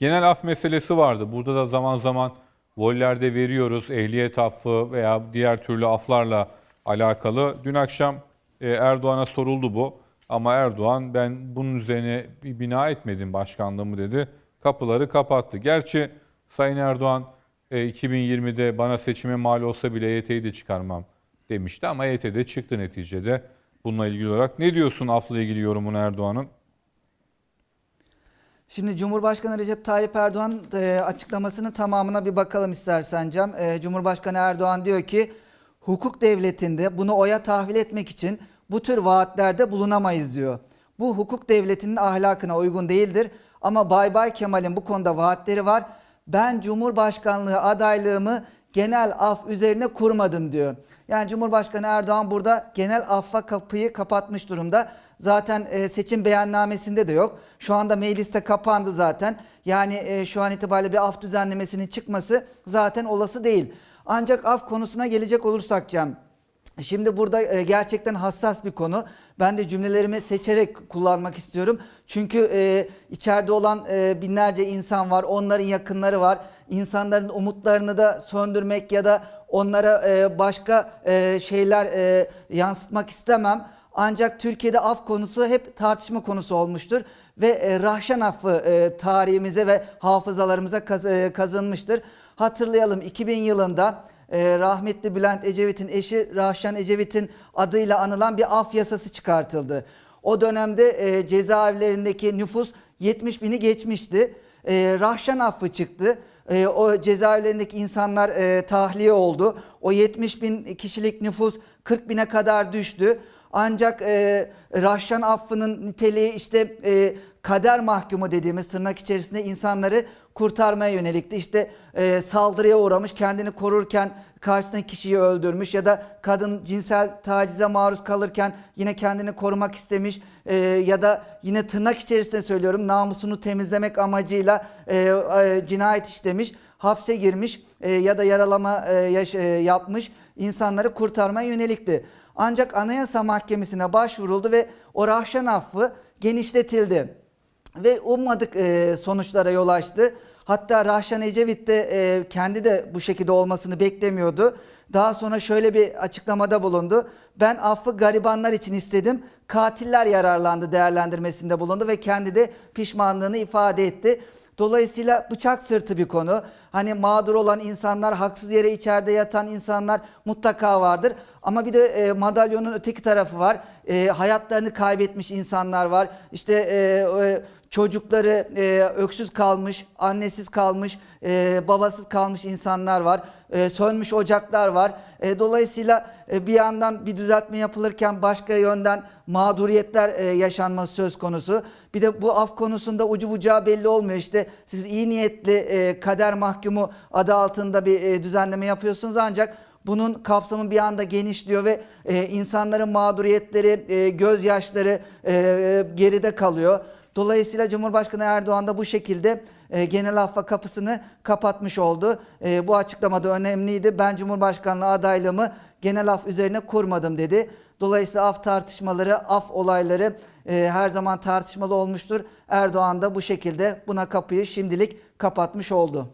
genel af meselesi vardı. Burada da zaman zaman vollerde veriyoruz ehliyet affı veya diğer türlü aflarla alakalı. Dün akşam e, Erdoğan'a soruldu bu. Ama Erdoğan ben bunun üzerine bir bina etmedim başkanlığımı dedi. Kapıları kapattı. Gerçi Sayın Erdoğan e, 2020'de bana seçime mal olsa bile EYT'yi de çıkarmam demişti ama EYT'de çıktı neticede bununla ilgili olarak. Ne diyorsun afla ilgili yorumun Erdoğan'ın? Şimdi Cumhurbaşkanı Recep Tayyip Erdoğan e, açıklamasının tamamına bir bakalım istersen Cem. E, Cumhurbaşkanı Erdoğan diyor ki hukuk devletinde bunu oya tahvil etmek için bu tür vaatlerde bulunamayız diyor. Bu hukuk devletinin ahlakına uygun değildir ama Bay Bay Kemal'in bu konuda vaatleri var. Ben Cumhurbaşkanlığı adaylığımı genel af üzerine kurmadım diyor. Yani Cumhurbaşkanı Erdoğan burada genel affa kapıyı kapatmış durumda. Zaten e, seçim beyannamesinde de yok. Şu anda mecliste kapandı zaten. Yani e, şu an itibariyle bir af düzenlemesinin çıkması zaten olası değil. Ancak af konusuna gelecek olursak Cem. Şimdi burada e, gerçekten hassas bir konu. Ben de cümlelerimi seçerek kullanmak istiyorum. Çünkü içeride olan binlerce insan var, onların yakınları var. İnsanların umutlarını da söndürmek ya da onlara başka şeyler yansıtmak istemem. Ancak Türkiye'de af konusu hep tartışma konusu olmuştur ve e, Rahşan affı e, tarihimize ve hafızalarımıza e, kazınmıştır. Hatırlayalım 2000 yılında rahmetli Bülent Ecevit'in eşi Rahşan Ecevit'in adıyla anılan bir af yasası çıkartıldı. O dönemde cezaevlerindeki nüfus 70 bini geçmişti. Rahşan affı çıktı. O cezaevlerindeki insanlar tahliye oldu. O 70 bin kişilik nüfus 40 bine kadar düştü. Ancak e, Rahşan affının niteliği işte e, kader mahkumu dediğimiz tırnak içerisinde insanları kurtarmaya yönelikti. İşte e, saldırıya uğramış, kendini korurken karşısındaki kişiyi öldürmüş ya da kadın cinsel tacize maruz kalırken yine kendini korumak istemiş e, ya da yine tırnak içerisinde söylüyorum namusunu temizlemek amacıyla e, e, cinayet işlemiş, hapse girmiş e, ya da yaralama e, yaş- e, yapmış insanları kurtarmaya yönelikti. Ancak Anayasa Mahkemesi'ne başvuruldu ve o rahşan affı genişletildi ve ummadık e, sonuçlara yol açtı. Hatta Rahşan Ecevit de e, kendi de bu şekilde olmasını beklemiyordu. Daha sonra şöyle bir açıklamada bulundu. Ben affı garibanlar için istedim. Katiller yararlandı değerlendirmesinde bulundu ve kendi de pişmanlığını ifade etti. Dolayısıyla bıçak sırtı bir konu. Hani mağdur olan insanlar, haksız yere içeride yatan insanlar mutlaka vardır. Ama bir de e, madalyonun öteki tarafı var. E, hayatlarını kaybetmiş insanlar var. İşte e, e, çocukları e, öksüz kalmış, annesiz kalmış, e, babasız kalmış insanlar var. E, sönmüş ocaklar var. E, dolayısıyla e, bir yandan bir düzeltme yapılırken başka yönden mağduriyetler e, yaşanması söz konusu. Bir de bu af konusunda ucu bucağı belli olmuyor. İşte siz iyi niyetli e, kader mahkumu adı altında bir e, düzenleme yapıyorsunuz ancak bunun kapsamı bir anda genişliyor ve e, insanların mağduriyetleri, e, gözyaşları e, geride kalıyor. Dolayısıyla Cumhurbaşkanı Erdoğan da bu şekilde e, genel affa kapısını kapatmış oldu. E, bu açıklamada önemliydi. Ben Cumhurbaşkanlığı adaylığımı genel af üzerine kurmadım dedi. Dolayısıyla af tartışmaları, af olayları e, her zaman tartışmalı olmuştur. Erdoğan da bu şekilde buna kapıyı şimdilik kapatmış oldu.